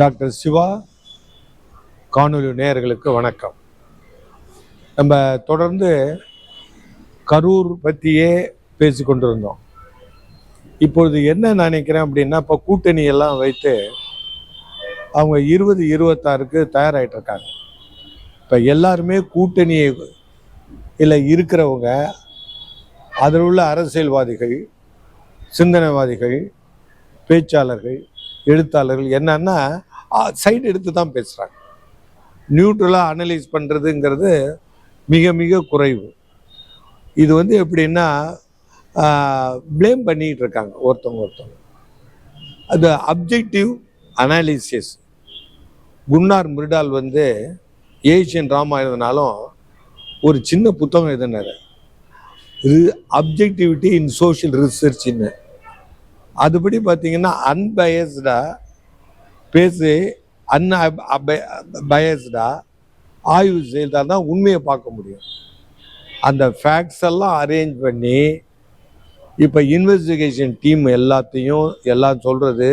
Doctor Siva காணொலி நேயர்களுக்கு வணக்கம். நம்ம தொடர்ந்து கரூர் பற்றியே பேசி கொண்டிருந்தோம். இப்பொழுது என்ன நினைக்கிறேன் அப்படின்னா இப்போ கூட்டணி எல்லாம் வைத்து அவங்க இருபது இருபத்தாறுக்கு தயாராகிட்டு இருக்காங்க. இப்போ எல்லாருமே கூட்டணி இல்லை இருக்கிறவங்க அதில் உள்ள அரசியல்வாதிகள் சிந்தனைவாதிகள் பேச்சாளர்கள் எழுத்தாளர்கள் என்னன்னா சைடு எடுத்து தான் பேசுகிறாங்க நியூட்ரலாக அனலைஸ் பண்ணுறதுங்கிறது மிக மிக குறைவு. இது வந்து எப்படின்னா ப்ளேம் பண்ணிகிட்டு இருக்காங்க ஒருத்தவங்க ஒருத்தவங்க. அது அப்ஜெக்டிவ் அனாலிசிஸ் குன்னார் மிருடால் வந்து ஏஷியன் ட்ராமா எழுதினாலும் ஒரு சின்ன புத்தகம் எழுதினார். அப்ஜெக்டிவிட்டி இன் சோஷியல் ரிசர்ச்னு அதுபடி பார்த்தீங்கன்னா அன்பயஸ்டாக பேசி அன் பயஸ்டாக ஆய்வு செய்தால் தான் உண்மையை பார்க்க முடியும். அந்த ஃபேக்ட்ஸ் எல்லாம் அரேஞ்ச் பண்ணி இப்போ இன்வெஸ்டிகேஷன் டீம் எல்லாத்தையும் எல்லாம் சொல்கிறது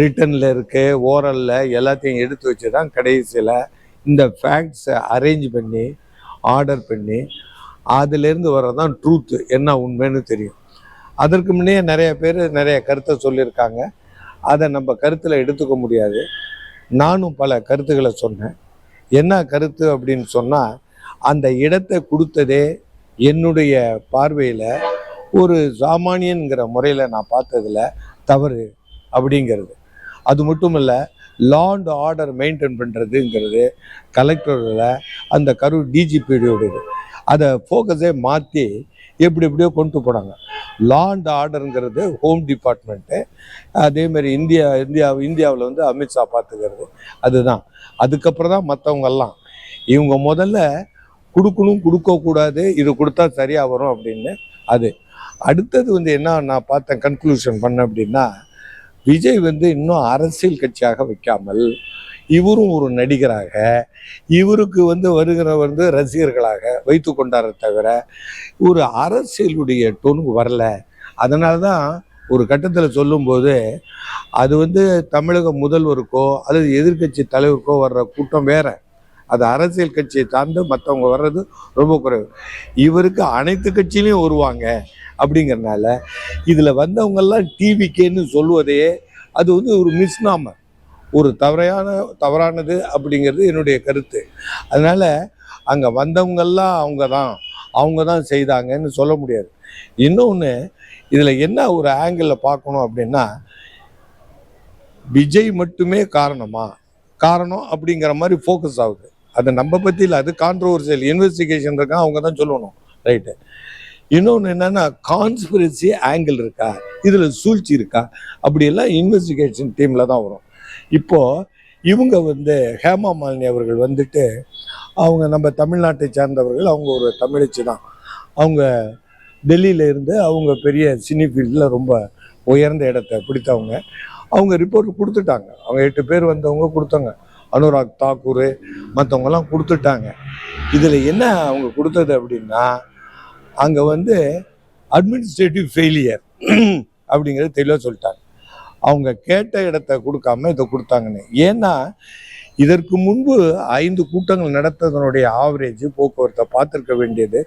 ரிட்டனில் இருக்கு ஓரலில் எல்லாத்தையும் எடுத்து வச்சு தான் கடைசியில் இந்த ஃபேக்ட்ஸை அரேஞ்ச் பண்ணி ஆர்டர் பண்ணி அதுலேருந்து வர்றதான் ட்ரூத்து என்ன உண்மைன்னு தெரியும். அதற்கு முன்னே நிறைய பேர் நிறைய கருத்தை சொல்லியிருக்காங்க. அதை நம்ம கருத்தில் எடுத்துக்க முடியாது. நானும் பல கருத்துக்களை சொன்னேன். என்ன கருத்து அப்படின்னு சொன்னால் அந்த இடத்தை கொடுத்ததே என்னுடைய பார்வையில் ஒரு சாமானியன்கிற முறையில் நான் பார்த்ததில் தவறு அப்படிங்கிறது. அது மட்டும் இல்லை லா அண்ட் ஆர்டர் மெயின்டைன் பண்ணுறதுங்கிறது கலெக்டரில் அந்த கரூர் டிஜிபியோடையது அதை ஃபோக்கஸே மாற்றி எப்படி எப்படியோ கொண்டு போனாங்க. லா அண்ட் ஆர்டருங்கிறது ஹோம் டிபார்ட்மெண்ட்டு அதேமாரி இந்தியா இந்தியா இந்தியாவில் வந்து அமித்ஷா பார்த்துக்கிறது. அதுதான். அதுக்கப்புறம் தான் மற்றவங்கெல்லாம் இவங்க முதல்ல கொடுக்கணும் கொடுக்கக்கூடாது இது கொடுத்தா சரியாக வரும் அப்படின்னு அது. அடுத்தது வந்து என்ன நான் பார்த்தேன் கன்க்ளூஷன் பண்ண அப்படின்னா விஜய் வந்து இன்னும் அரசியல் கட்சியாக வைக்காமல் இவரும் ஒரு நடிகராக இவருக்கு வந்து வருகிற வந்து ரசிகர்களாக வைத்து கொண்டார தவிர ஒரு அரசியலுடைய டொனுக்கு வரல. அதனால தான் ஒரு கட்டத்தில் சொல்லும்போது அது வந்து தமிழக முதல்வருக்கோ அல்லது எதிர்க்கட்சி தலைவருக்கோ வர்ற கூட்டம் வேற. அது அரசியல் கட்சியை சார்ந்து மற்றவங்க வர்றது ரொம்ப குறைவு. இவருக்கு அனைத்து கட்சியிலையும் வருவாங்க அப்படிங்கிறனால இதில் வந்தவங்கெல்லாம் டிவிக்கேன்னு சொல்லுவதையே அது வந்து ஒரு மிஸ்நாமர் ஒரு தவறையான தவறானது அப்படிங்கிறது என்னுடைய கருத்து. அதனால் அங்கே வந்தவங்கெல்லாம் அவங்க தான் அவங்க தான் செய்தாங்கன்னு சொல்ல முடியாது. இன்னொன்று இதில் என்ன ஒரு ஆங்கிளில் பார்க்கணும் அப்படின்னா விஜய் மட்டுமே காரணமா? காரணம் அப்படிங்கிற மாதிரி ஃபோக்கஸ் ஆகுது. அதை நம்ம பற்றி இல்லை அது கான்ட்ரவர்சியல் இன்வெஸ்டிகேஷன் இருக்கா அவங்க தான் சொல்லணும். ரைட்டு இன்னொன்று என்னன்னா கான்ஸ்பிரசி ஆங்கிள் இருக்கா? இதில் சூழ்ச்சி இருக்கா? அப்படியெல்லாம் இன்வெஸ்டிகேஷன் டீமில் தான் வரும். இப்போ இவங்க வந்து ஹேமா மாலினி அவர்கள் வந்துட்டு அவங்க நம்ம தமிழ்நாட்டை சார்ந்தவர்கள் அவங்க ஒரு தமிழச்சி தான். அவங்க டெல்லியில இருந்து அவங்க பெரிய சினி ஃபீல்டில் ரொம்ப உயர்ந்த இடத்த பிடித்தவங்க. அவங்க ரிப்போர்ட் கொடுத்துட்டாங்க. அவங்க எட்டு பேர் வந்தவங்க கொடுத்தாங்க. அனுராக் தாக்கூர் மற்றவங்கெல்லாம் கொடுத்துட்டாங்க. இதில் என்ன அவங்க கொடுத்தது அப்படின்னா அங்கே வந்து அட்மினிஸ்ட்ரேட்டிவ் ஃபெயிலியர் அப்படிங்கிறத தெளிவாக சொல்லிட்டாங்க. அவங்க கேட்ட இடத்த கொடுக்காம இதை கொடுத்தாங்கன்னு. ஏன்னா இதற்கு முன்பு ஐந்து கூட்டங்கள் நடத்ததனுடைய ஆவரேஜ் போக்குவரத்தை பார்த்துருக்க வேண்டியது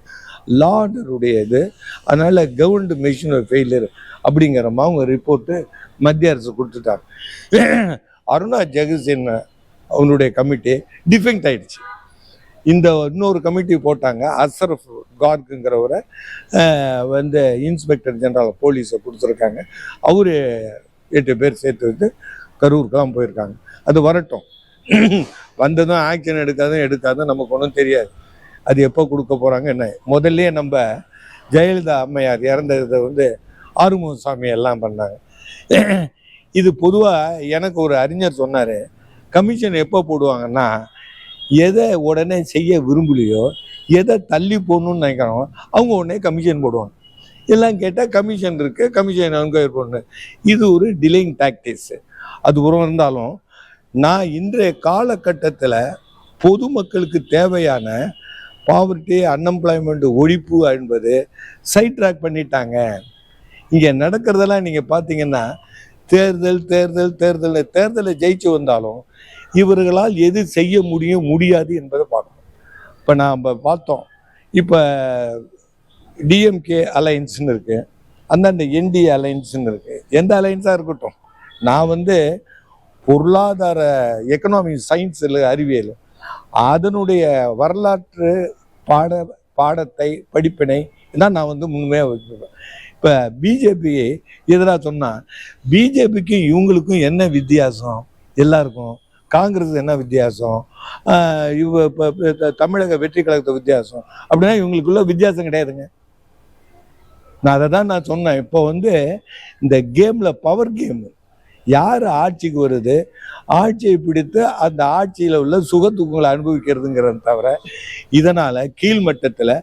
லார்டருடையது. அதனால் கவர்மெண்ட் மிஷின் ஃபெயிலியர் அப்படிங்கிற மாதிரி அவங்க ரிப்போர்ட்டு மத்திய அரசு கொடுத்துட்டாங்க. அருணா ஜெகசேன் அவனுடைய கமிட்டி டிஃபெக்ட் ஆயிடுச்சு. இந்த இன்னொரு கமிட்டி போட்டாங்க அசரஃப் கார்க்குங்கிறவரை வந்து இன்ஸ்பெக்டர் ஜெனரல் போலீஸை கொடுத்துருக்காங்க. அவர் எட்டு பேர் சேர்த்து வச்சு கரூருக்கெல்லாம் போயிருக்காங்க. அது வரட்டும். வந்ததும் ஆக்ஷன் எடுக்காதும் எடுக்காதும் நமக்கு ஒன்றும் தெரியாது. அது எப்போ கொடுக்க போகிறாங்க என்ன? முதல்லையே நம்ம ஜெயலலிதா அம்மையார் இறந்ததை வந்து ஆறுமுகசாமி எல்லாம் பண்ணாங்க. இது பொதுவாக எனக்கு ஒரு அறிஞர் சொன்னார். கமிஷன் எப்போ போடுவாங்கன்னா எதை உடனே செய்ய விரும்பலையோ எதை தள்ளி போடணும்னு நினைக்கிறோம் அவங்க உடனே கமிஷன் போடுவாங்க. எல்லாம் கேட்டால் கமிஷன் இருக்கு. கமிஷன் என்கொயர் பண்ணு இது ஒரு டிலேயிங் டாக்டிக்ஸ் அது உரம் இருந்தாலும் நான் இன்றைய காலகட்டத்தில் பொதுமக்களுக்கு தேவையான பாவர்ட்டி அன்எம்ப்ளாய்மெண்ட் ஒழிப்பு என்பது சைட் ட்ராக் பண்ணிட்டாங்க. இங்கே நடக்கிறதெல்லாம் நீங்கள் பார்த்தீங்கன்னா தேர்தல் தேர்தல் தேர்தல் தேர்தலை ஜெயிச்சு வந்தாலும் இவர்களால் எது செய்ய முடியும் முடியாது என்பதை பார்க்கணும். இப்போ நாம் பார்த்தோம். இப்போ டிஎம்கே அலையன்ஸ்னு இருக்கு. அந்தந்த என்டிஏ அலையன்ஸ்னு இருக்கு. எந்த அலையன்ஸாக இருக்கட்டும். நான் வந்து பொருளாதார எக்கனாமிக் இல்லை அறிவியல். அதனுடைய வரலாற்று பாட பாடத்தை படிப்பினை தான் நான் வந்து முழுமையாக வச்சுருப்பேன் இப்போ பிஜேபி எதிராக சொன்னால் பிஜேபிக்கும் இவங்களுக்கும் என்ன வித்தியாசம்? எல்லாருக்கும். காங்கிரஸ் என்ன வித்தியாசம்? இவ இப்போ தமிழக வெற்றி கழகத்தை வித்தியாசம். அப்படின்னா இவங்களுக்குள்ள வித்தியாசம் கிடையாதுங்க. நான் அதை தான் நான் சொன்னேன். இப்போ வந்து இந்த கேமில் பவர் கேம் யார் ஆட்சிக்கு வருது? ஆட்சியை பிடித்து அந்த ஆட்சியில் உள்ள சுகத்துக்கங்களை அனுபவிக்கிறதுங்கிறத தவிர இதனால் கீழ்மட்டத்தில்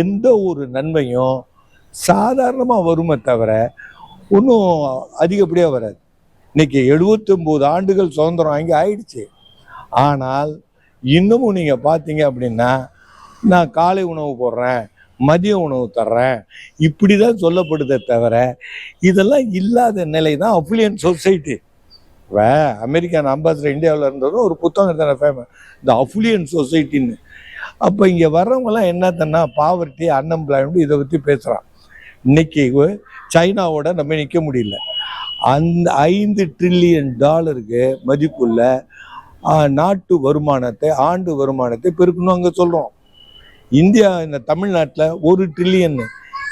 எந்த ஒரு நன்மையும் சாதாரணமாக வருமே தவிர ஒன்றும் அதிகப்படியாக வராது. இன்னைக்கு 79 ஆண்டுகள் சுதந்திரம் வாங்கி ஆயிடுச்சு. ஆனால் இன்னமும் நீங்கள் பார்த்தீங்க அப்படின்னா நான் காலை உணவு போடுறேன். மதிய உணவு தர்றேன். இப்படி தான் சொல்லப்படுதே தவிர இதெல்லாம் இல்லாத நிலை தான் அஃபிலியன் சொசைட்டி. வே அமெரிக்கன் அம்பாசிடர் இந்தியாவில் இருந்ததும் ஒரு புத்தகம் தானே ஃபேமஸ் இந்த அஃபிலியன் சொசைட்டின்னு. அப்போ இங்கே வர்றவங்கெல்லாம் என்னத்தன்னா பாவர்ட்டி அன்எம்ப்ளாய்மெண்ட் இதை பற்றி பேசுகிறான் இன்னைக்கு சைனாவோட நம்ம நிற்க முடியல. அந்த ஐந்து ட்ரில்லியன் டாலருக்கு மதிப்புள்ள நாட்டு வருமானத்தை ஆண்டு வருமானத்தை பெருக்கணும் அங்கே சொல்கிறோம் இந்தியா இந்த தமிழ்நாட்டில் ஒரு ட்ரில்லியன்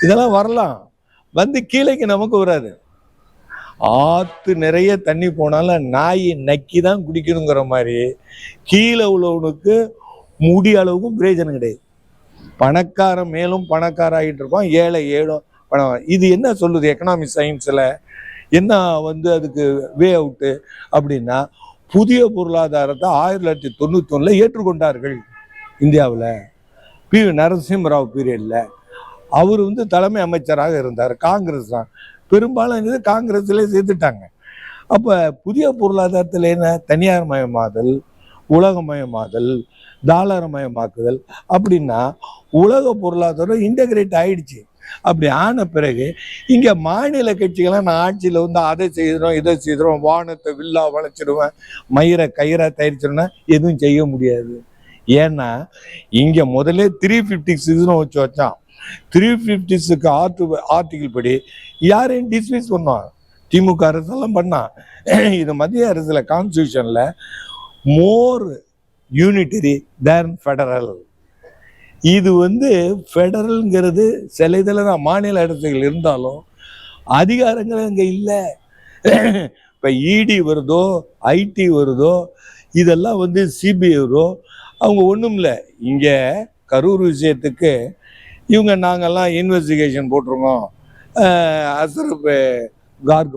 இதெல்லாம் வரலாம். வந்து கீழேக்கு நமக்கு வராது. ஆற்று நிறைய தண்ணி போனாலும் நாய் நக்கி தான் குடிக்கணுங்கிற மாதிரி கீழே உள்ளவனுக்கு முடி அளவுக்கும் பிரயோஜனம் கிடையாது. பணக்காரன் மேலும் பணக்கார ஆகிட்டு இருப்பான் ஏழை ஏழும் பணம் இது என்ன சொல்லுது? எக்கனாமிக் சயின்ஸில் என்ன வந்து அதுக்கு வே அவுட்டு அப்படின்னா புதிய பொருளாதாரத்தை ஆயிரத்தி தொள்ளாயிரத்தி தொண்ணூற்றி ஒன்றில் ஏற்றுக்கொண்டார்கள் இந்தியாவில். பி நரசிம்மராவ் பீரியடில் அவர் வந்து தலைமை அமைச்சராக இருந்தார். காங்கிரஸ் தான். பெரும்பாலும் இது காங்கிரஸ்லேயே சேர்த்துட்டாங்க. அப்போ புதிய பொருளாதாரத்தில் என்ன? தனியார் மயமாதல் உலகமயமாதல் தாளரமயமாக்குதல் அப்படின்னா உலக பொருளாதாரம் இன்டகிரேட் ஆயிடுச்சு. அப்படி ஆன பிறகு இங்கே மாநில கட்சிகள்லாம் நான் ஆட்சியில் வந்து அதை செய்கிறோம் இதை செய்கிறோம் வானத்தை வில்லா வளைச்சிடுவேன் மயிரை கயிறாக தயாரிச்சிடுவேன் எதுவும் செய்ய முடியாது. ஏன்னா இங்கே முதல்ல த்ரீ ஃபிஃப்டி சிக்ஸ்னு வச்சு வச்சான். த்ரீ ஃபிஃப்டிஸுக்கு ஆர்டி ஆர்டிகிள் படி யாரையும் டிஸ்மிஸ் பண்ணான். திமுக அரசெல்லாம் பண்ணான். இது மத்திய அரசில் கான்ஸ்டியூஷனில் மோர் யூனிட்டரி தேன் ஃபெடரல் இது வந்து ஃபெடரல்ங்கிறது சில இதில் தான் மாநில அரசுகள் இருந்தாலும் அதிகாரங்கள் அங்கே இல்லை. இப்போ இடி வருதோ ஐடி வருதோ இதெல்லாம் வந்து சிபிஐ வரும் அவங்க ஒன்றும் இல்லை. இங்கே கரூர் விஷயத்துக்கு இவங்க நாங்கள்லாம் இன்வெஸ்டிகேஷன் போட்டிருக்கோம். அஹ் அசரப்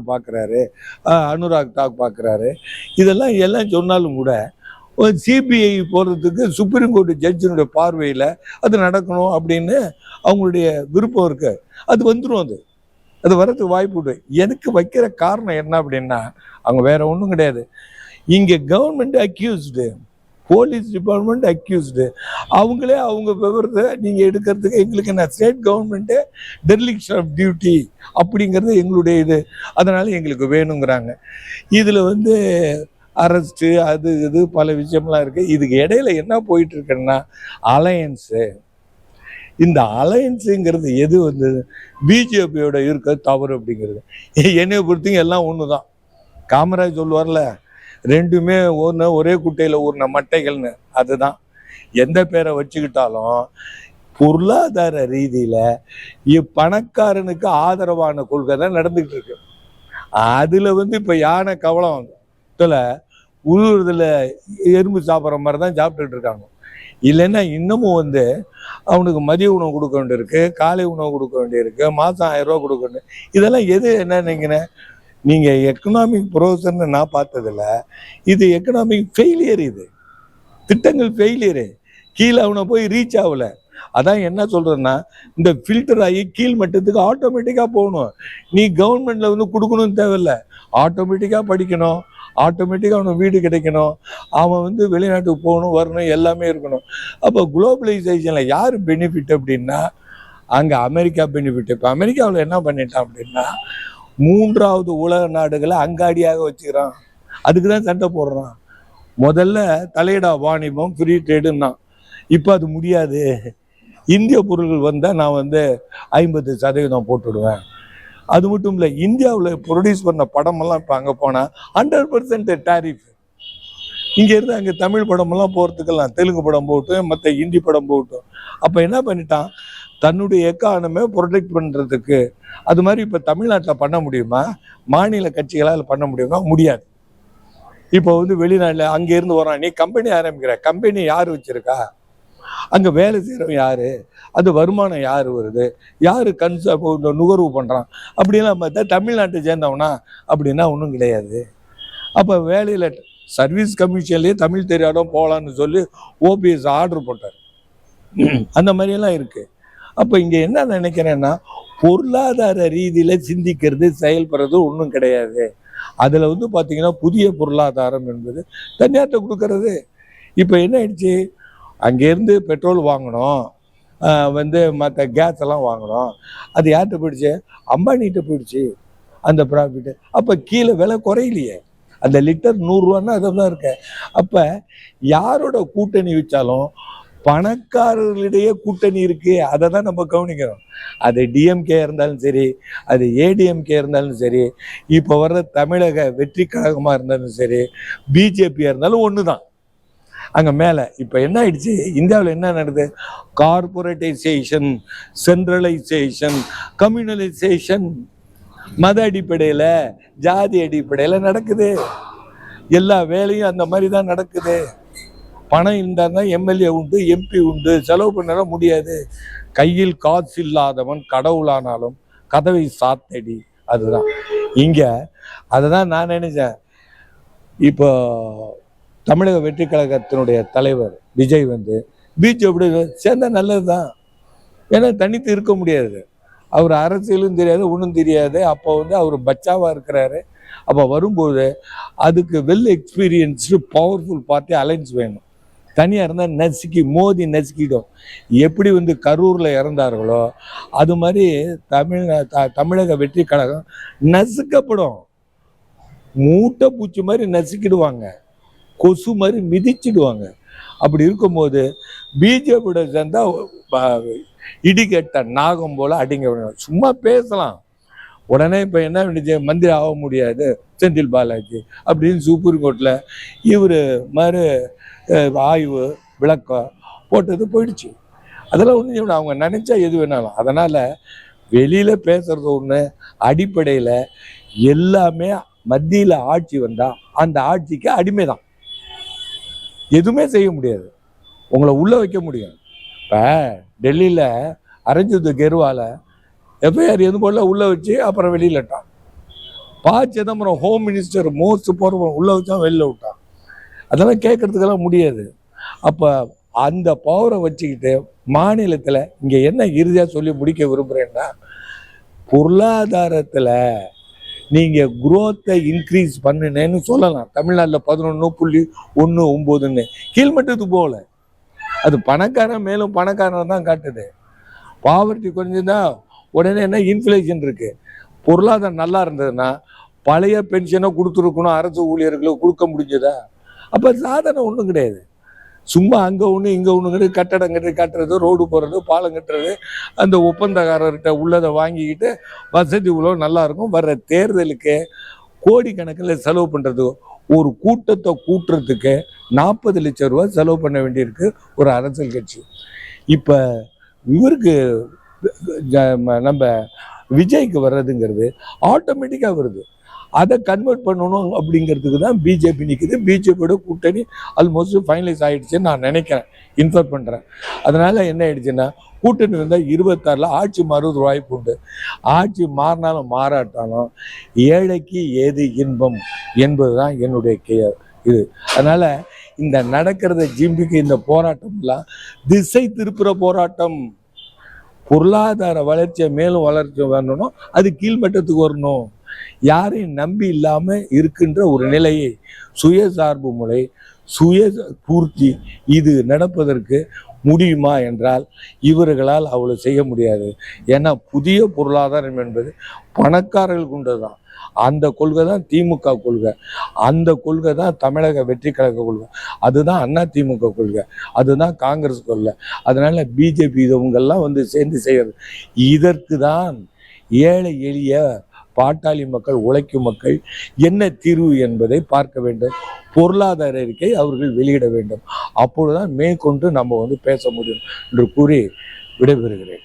பார்க்குறாரு அனுராக் தாக் பார்க்குறாரு இதெல்லாம் எல்லாம் சொன்னாலும் கூட சிபிஐ போகிறதுக்கு சுப்ரீம் கோர்ட் ஜட்ஜினுடைய பார்வையில் அது நடக்கணும் அப்படின்னு அவங்களுடைய விருப்பம் இருக்குது அது வந்துடும் அது. அது வரதுக்கு வாய்ப்பு உண்டு. எனக்கு வைக்கிற காரணம் என்ன அப்படின்னா அவங்க வேற ஒன்றும் கிடையாது. இங்கே government accused police department accused அவங்களே அவங்க விவரத்தை நீங்கள் எடுக்கிறதுக்கு எங்களுக்கு என்ன state government dereliction of duty அப்படிங்கிறது எங்களுடைய இது. அதனால் எங்களுக்கு வேணுங்கிறாங்க. இதில் வந்து அரெஸ்ட்டு அது இது பல விஷயம்லாம் இருக்குது இதுக்கு இடையில என்ன போயிட்டுருக்குன்னா அலையன்ஸு இந்த அலையன்ஸுங்கிறது எது வந்து? பிஜேபியோட இருக்க தவறு அப்படிங்கிறது. என்னை பொறுத்தவரைக்கும் எல்லாம் ஒன்று தான் காமராஜ் சொல்லுவார்ல ரெண்டுமே ஊர்ன ஒரே குட்டையில் ஊறின மட்டைகள்னு. அதுதான். எந்த பேரை வச்சுக்கிட்டாலும் பொருளாதார ரீதியில் பணக்காரனுக்கு ஆதரவான கொள்கை தான் நடந்துகிட்டு இருக்கு. அதில் வந்து இப்போ யானை கவலம் இதில் உழுவுறதுல எறும்பு சாப்பிட்ற மாதிரி தான் சாப்பிட்டுட்டு இருக்காங்க. இல்லைன்னா இன்னமும் வந்து அவனுக்கு மதிய உணவு கொடுக்க வேண்டியிருக்கு காலை உணவு கொடுக்க வேண்டியிருக்கு மாதம் ஆயிரம் ரூபா கொடுக்க வேண்டிய இதெல்லாம் எது என்ன நினைக்கிறேன்? நீங்கள் எக்கனாமிக் ப்ரோசர்னு நான் பார்த்ததில்ல. இது எக்கனாமிக் ஃபெயிலியர் இது. திட்டங்கள் ஃபெயிலியரு கீழே அவனை போய் ரீச் ஆகலை. அதான் என்ன சொல்கிறேன்னா இந்த ஃபில்டர் ஆகி கீழ் மட்டத்துக்கு ஆட்டோமேட்டிக்காக போகணும். நீ கவர்மெண்ட்டில் வந்து கொடுக்கணும்னு தேவையில்ல. ஆட்டோமேட்டிக்காக படிக்கணும். ஆட்டோமேட்டிக்காக அவனுக்கு வீடு கிடைக்கணும். அவன் வந்து வெளிநாட்டுக்கு போகணும் வரணும் எல்லாமே இருக்கணும். அப்போ குளோபலைசேஷனில் யார் பெனிஃபிட் அப்படின்னா அங்கே அமெரிக்கா பெனிஃபிட் இப்போ அமெரிக்காவில் என்ன பண்ணிட்டான் அப்படின்னா மூன்றாவது உலக நாடுகளை அங்காடியாக வச்சுக்கிறான். அதுக்கு தான் சண்டை போடுறான். முதல்ல தலையிடா வாணிபம் ஃப்ரீ ட்ரேடுன்னா இப்போ அது முடியாது. இந்திய பொருள்கள் வந்தால் நான் வந்து ஐம்பது சதவீதம் போட்டுடுவேன். அது மட்டும் இல்லை இந்தியாவில் ப்ரொடியூஸ் பண்ண படமெல்லாம் இப்போ அங்கே போனால் ஹண்ட்ரட் பர்சன்ட் டேரிஃப் இங்கேருந்து அங்கே தமிழ் படமெல்லாம் போகிறதுக்கெல்லாம் தெலுங்கு படம் போகட்டும் மற்ற ஹிந்தி படம் போகட்டும் அப்போ என்ன பண்ணிட்டான்? தன்னுடைய எக்கானமே ப்ரொடெக்ட் பண்ணுறதுக்கு அது மாதிரி இப்போ தமிழ்நாட்டில் பண்ண முடியுமா? மாநில கட்சிகளால் பண்ண முடியுமா? முடியாது. இப்போ வந்து வெளிநாட்டில் அங்கேருந்து வரான் நீ கம்பெனி ஆரம்பிக்கிற. கம்பெனி யார் வச்சுருக்கா? அங்கே வேலை செய்கிறவன் யார்? அது வருமானம் யார் வருது? யார் கன்ச நுகர்வு பண்ணுறான் அப்படிலாம் பார்த்தா தமிழ்நாட்டை சேர்ந்தவனா? அப்படின்னா ஒன்றும் கிடையாது. அப்போ வேலையில் சர்வீஸ் கமிஷன்லேயே தமிழ் தெரியாதோ போகலான்னு சொல்லி ஓபிஎஸ் ஆர்டர் போட்டார். அந்த மாதிரியெல்லாம் இருக்குது அப்போ இங்கே என்ன நினைக்கிறேன்னா பொருளாதார ரீதியில் சிந்திக்கிறது செயல்படுறது ஒன்றும் கிடையாது. அதில் வந்து பார்த்தீங்கன்னா புதிய பொருளாதாரம் என்பது தனியார்ட்ட கொடுக்கறது. இப்போ என்ன ஆயிடுச்சு? அங்கேருந்து பெட்ரோல் வாங்கணும். வந்து மற்ற கேஸ் எல்லாம் வாங்கணும். அது யார்கிட்ட போயிடுச்சு? அம்பானிகிட்ட போயிடுச்சு அந்த ப்ராஃபிட்டு அப்போ கீழே விலை குறையிலையே. அந்த லிட்டர் நூறுரூவான்னா அதை தான் இருக்க. அப்போ யாரோட கூட்டணி வச்சாலும் பணக்காரர்களிடையே கூட்டணி இருக்கு அதை தான் நம்ம கவனிக்கிறோம். அது டிஎம்கே இருந்தாலும் சரி அது ஏடிஎம்கே இருந்தாலும் சரி இப்போ வர்ற தமிழக வெற்றி கழகமாக இருந்தாலும் சரி பிஜேபியாக இருந்தாலும் ஒன்று தான் அங்கே மேலே இப்போ என்ன ஆயிடுச்சு? இந்தியாவில் என்ன நடக்குது கார்பரேட்டைசேஷன் சென்ட்ரலைசேஷன் கம்யூனலைசேஷன் மத அடிப்படையில் ஜாதி அடிப்படையில் நடக்குது. எல்லா வேலையும் அந்த மாதிரி தான் நடக்குது. பணம் இருந்தால் தான் எம்எல்ஏ உண்டு எம்பி உண்டு செலவு பண்ண முடியாது. கையில் காசு இல்லாதவன் கடவுளானாலும் கதவை சாத்தடி அதுதான். இங்கே அதை தான் நான் நினைச்சேன். இப்போ தமிழக வெற்றி கழகத்தினுடைய தலைவர் விஜய் வந்து பிஜேபி சேர்ந்தா நல்லது தான் ஏன்னா தனித்து இருக்க முடியாது. அவர் அரசியலும் தெரியாது ஒன்றும் தெரியாது. அப்போ வந்து அவர் பச்சாவாக இருக்கிறாரு. அப்போ வரும்போது அதுக்கு well experienced powerful party alliance வேணும். தனியாக இருந்தால் நசுக்கி மோதி நசுக்கிடும். எப்படி வந்து கரூரில் இறந்தார்களோ அது மாதிரி தமிழ் த- தமிழக வெற்றி கழகம் நசுக்கப்படும். மூட்டை பூச்சி மாதிரி நசுக்கிடுவாங்க. கொசு மாதிரி மிதிச்சிடுவாங்க. அப்படி இருக்கும்போது பிஜேபியோட சேர்ந்தால் ப- நாகம் போல் அடிங்க. சும்மா பேசலாம். உடனே இப்போ என்ன பண்ணுச்சு? மந்திரி ஆக முடியாது. செந்தில் பாலாஜி அப்படின்னு சுப்ரீம் கோர்ட்டில் இவர் மாதிரி ஆய்வு விளக்கம் போட்டது போயிடுச்சு. அதெல்லாம் ஒன்று அவங்க நினைச்சா எது வேணாலும். அதனால் வெளியில் பேசுறது ஒன்று அடிப்படையில் எல்லாமே மத்தியில் ஆட்சி வந்தால் அந்த ஆட்சிக்கு அடிமை தான் எதுவுமே செய்ய முடியாது. உங்களை உள்ளே வைக்க முடியும். இப்போ டெல்லியில் அரஞ்சித் கெர்வால எஃப்ஐஆர் எது போல உள்ளே வச்சு அப்புறம் வெளியிலட்டான். ப. சிதம்பரம் ஹோம் மினிஸ்டர் மோஸ்ட் போகிறவன் உள்ளே வச்சா வெளியில் விட்டான். அதெல்லாம் கேட்கறதுக்கெல்லாம் முடியாது. அப்போ அந்த பவரை வச்சுக்கிட்டு மாநிலத்தில் இங்கே என்ன இறுதியாக சொல்லி முடிக்க விரும்புகிறேன்னா பொருளாதாரத்தில் நீங்கள் குரோத்தை இன்க்ரீஸ் பண்ணுனேன்னு சொல்லலாம். தமிழ்நாட்டில் பதினொன்று புள்ளி ஒன்று ஒம்போதுன்னு. கீழ்மட்டத்துக்கு போகல அது பணக்காரன் மேலும் பணக்காரன் தான் காட்டுது. பாவர்ட்டி குறைஞ்சுதா உடனே என்ன இன்ஃப்ளேஷன் இருக்குது பொருளாதாரம் நல்லா இருந்ததுன்னா பழைய பென்ஷனை கொடுத்துருக்கணும் அரசு ஊழியர்களுக்கு கொடுக்க முடிஞ்சதா? அப்போ சாதனை ஒன்றும் கிடையாது. சும்மா அங்கே ஒன்று இங்கே ஒன்று கிடையாது. கட்டடம் கட்டி கட்டுறது ரோடு போடுறது பாலம் கட்டுறது. அந்த ஒப்பந்தக்காரர்கிட்ட உள்ளதை வாங்கிக்கிட்டு வசதி உள்ள நல்லாயிருக்கும் வர்ற தேர்தலுக்கு கோடிக்கணக்கில் செலவு பண்ணுறது ஒரு கூட்டத்தை கூட்டுறதுக்கு நாற்பது லட்சம் ரூபா செலவு பண்ண வேண்டியிருக்கு ஒரு அரசியல் கட்சி. இப்போ இவருக்கு நம்ம விஜய்க்கு வர்றதுங்கிறது ஆட்டோமேட்டிக்காக வருது. அதை கன்வெர்ட் பண்ணணும் அப்படிங்கிறதுக்கு தான் பிஜேபி நிற்குது பிஜேபியோட கூட்டணி ஆல்மோஸ்ட் ஃபைனலைஸ் ஆகிடுச்சுன்னு நான் நினைக்கிறேன். இன்ஃபர் பண்ணுறேன் அதனால் என்ன ஆயிடுச்சுன்னா கூட்டணி இருந்தால் இருபத்தாறில் ஆட்சி மாறுவது வாய்ப்பு உண்டு. ஆட்சி மாறினாலும் மாறாட்டாலும் ஏழைக்கு ஏது இன்பம் என்பது தான் என்னுடைய கே- இது. அதனால் இந்த நடக்கிறத ஜிம்பிக்கு இந்த போராட்டம்லாம் திசை திருப்புற போராட்டம். பொருளாதார வளர்ச்சியை மேலும் வளர்ச்சி வரணும் அது கீழ்மட்டத்துக்கு வரணும். யாரையும் நம்பி இல்லாம இருக்கின்ற ஒரு நிலையை சுயசார்பு முறை சுய பூர்த்தி இது நடப்பதற்கு முடியுமா என்றால் இவர்களால் அவ்வளவு செய்ய முடியாது. ஏன்னா புதிய பொருளாதாரம் என்பது பணக்காரர்களுக்கு உண்டுதான் அந்த கொள்கை தான் திமுக கொள்கை. அந்த கொள்கை தான் தமிழக வெற்றி கழக கொள்கை. அதுதான் அண்ணா திமுக கொள்கை. அதுதான் காங்கிரஸ் கொள்கை. அதனால பிஜேபி இவங்கெல்லாம் வந்து சேர்ந்து செய்யறது. இதற்கு தான் ஏழை எளிய பாட்டாளி மக்கள் உழைக்கும் மக்கள் என்ன தீர்வு என்பதை பார்க்க வேண்டும். பொருளாதார அறிக்கை அவர்கள் வெளியிட வேண்டும். அப்பொழுதுதான் மேற்கொண்டு நம்ம வந்து பேச முடியும் என்று கூறி விடைபெறுகிறேன்.